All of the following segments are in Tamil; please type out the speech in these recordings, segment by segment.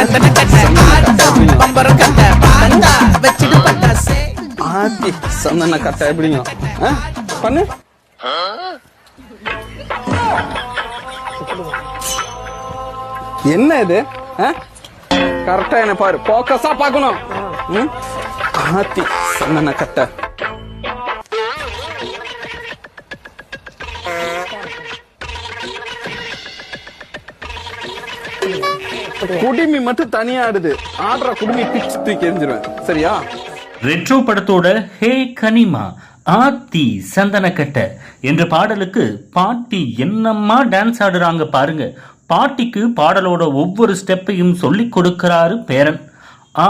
சந்தன கட்ட ஆட்டம் பம்பரம் கட்ட பாண்டா ஆத்தி சந்தன கட்டை எப்படிங்க? பண்ணு. என்ன இது? கரெக்டா என்ன பாரு. போக்கஸா பாக்கணும் ம்? ஆத்தி சந்தன you. குடிமி மட்டும் தனியா ஆடுது. ஆடுற குடுமி பிச்சு தூக்கி எரிஞ்சிருவேன். சரியா? ரெட்ரோ படத்தோட ஹே கனிமா ஆத்தி சந்தனக்கட்ட என்ற பாடலுக்கு பாட்டி என்னம்மா டான்ஸ் ஆடுறாங்க பாருங்க. பாட்டிக்கு பாடலோட ஒவ்வொரு ஸ்டெப்பையும் சொல்லி கொடுக்கறாரு பேரன்.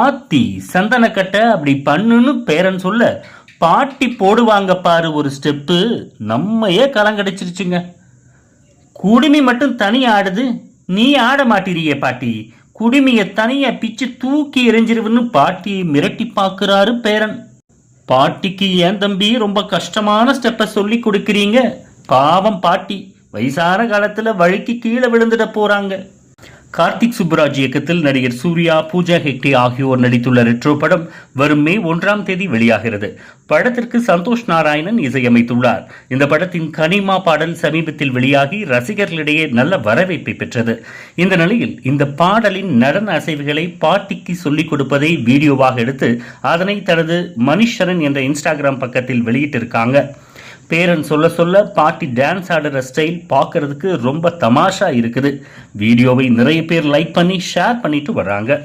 ஆத்தி சந்தனக்கட்ட அப்படி பண்ணுன்னு பேரன் சொல்ல பாட்டி போடுவாங்க பாரு ஒரு ஸ்டெப்பு நம்மையே கலங்கடிச்சிருச்சுங்க. குடுமி மட்டும் தனி ஆடுது நீ ஆட மாட்டீரியே பாட்டி. குடுமிய தனியா பிச்சு தூக்கி எறிஞ்சிருவுன்னு பாட்டி மிரட்டி பார்க்கிறாரு பேரன். பாட்டிக்கு ஏன் தம்பி ரொம்ப கஷ்டமான ஸ்டெப்பை சொல்லி கொடுக்குறீங்க? பாவம் பாட்டி. வயசான காலத்துல வழுக்கி கீழே விழுந்துட போறாங்க. கார்த்திக் சுப்புராஜ் இயக்கத்தில் நடிகர் சூர்யா பூஜா ஹெக்டே ஆகியோர் நடித்துள்ள ரெட்ரோ படம் வரும் மே ஒன்றாம் தேதி வெளியாகிறது. படத்திற்கு சந்தோஷ் நாராயணன் இசையமைத்துள்ளார். இந்த படத்தின் கனிமா பாடல் சமீபத்தில் வெளியாகி ரசிகர்களிடையே நல்ல வரவேற்பை பெற்றது. இந்த நிலையில் இந்த பாடலின் நடன அசைவுகளை பாட்டிக்கு சொல்லிக் கொடுப்பதை வீடியோவாக எடுத்து அதனை தனது மணிஷரன் என்ற இன்ஸ்டாகிராம் பக்கத்தில் வெளியிட்டிருக்காங்க. பேரன் சொல்ல சொல்ல பாட்டி டான்ஸ் ஆடுற ஸ்டைல் பார்க்கறதுக்கு ரொம்ப தமாஷா இருக்குது. வீடியோவை நிறைய பேர் லைக் பண்ணி ஷேர் பண்ணிட்டு வர்றாங்க.